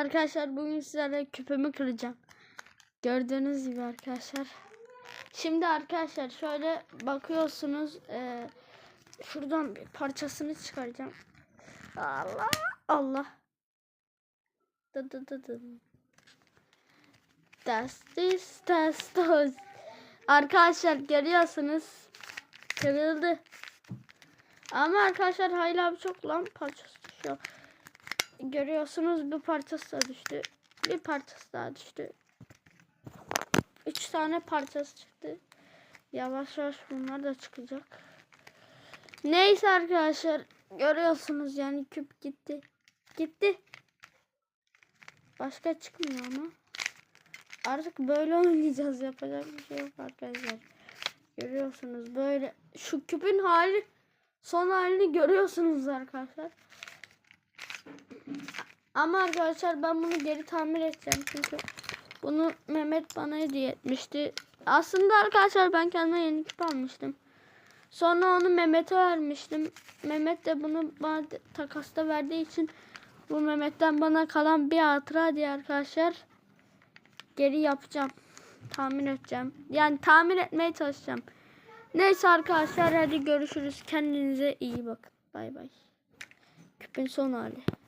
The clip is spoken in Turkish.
arkadaşlar bugün sizlerle küpümü kıracağım. Gördüğünüz gibi arkadaşlar. Şimdi arkadaşlar şöyle bakıyorsunuz. eee, şuradan bir parçasını çıkaracağım. Allah Allah. Dı dı dı dı. Testis testos. Arkadaşlar görüyorsunuz. Kırıldı. Ama arkadaşlar hala çok lan parçası düşüyor. Görüyorsunuz bir parçası da düştü. Bir parçası daha düştü. Üç tane parçası çıktı. Yavaş yavaş bunlar da çıkacak. Neyse arkadaşlar görüyorsunuz yani küp gitti. Gitti. Başka çıkmıyor ama. Artık böyle oynayacağız. Yapacak bir şey yok arkadaşlar. Görüyorsunuz böyle. Şu küpün hali son halini görüyorsunuz arkadaşlar. Ama arkadaşlar ben bunu geri tamir edeceğim çünkü bunu Mehmet bana hediye etmişti. Aslında arkadaşlar ben kendime yeni küp almıştım. Sonra onu Mehmet'e vermiştim. Mehmet de bunu bana takasta verdiği için bu Mehmet'ten bana kalan bir hatıra diye arkadaşlar geri yapacağım. Tamir edeceğim. Yani tamir etmeye çalışacağım. Neyse arkadaşlar hadi görüşürüz. Kendinize iyi bakın. Bay bay. Küpün son hali.